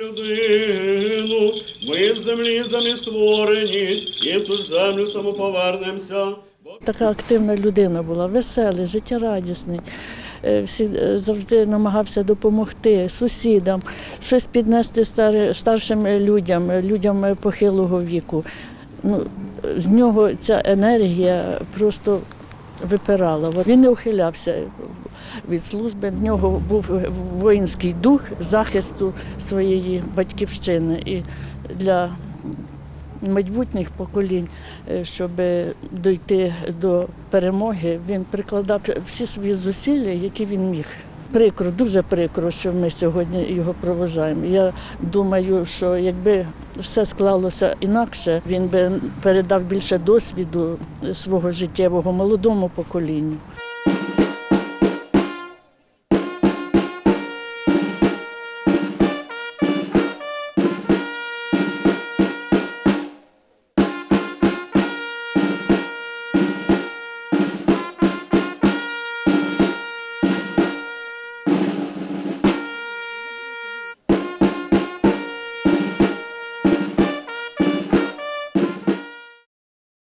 людину, ми з землі самі створені, і в ту землю самоповернемося. Така активна людина була, веселий, життєрадісний. Е, Всі е, завжди намагався допомогти сусідам, щось піднести старшим людям, людям похилого віку. Ну, з нього ця енергія просто випирала. Він не ухилявся від служби. В нього був воїнський дух захисту своєї батьківщини. І для майбутніх поколінь, е, щоб дійти до перемоги, він прикладав всі свої зусилля, які він міг. Прикро, дуже прикро, що ми сьогодні його проважаємо. Я думаю, що якби все склалося інакше, він би передав більше досвіду свого життєвого молодому поколінню.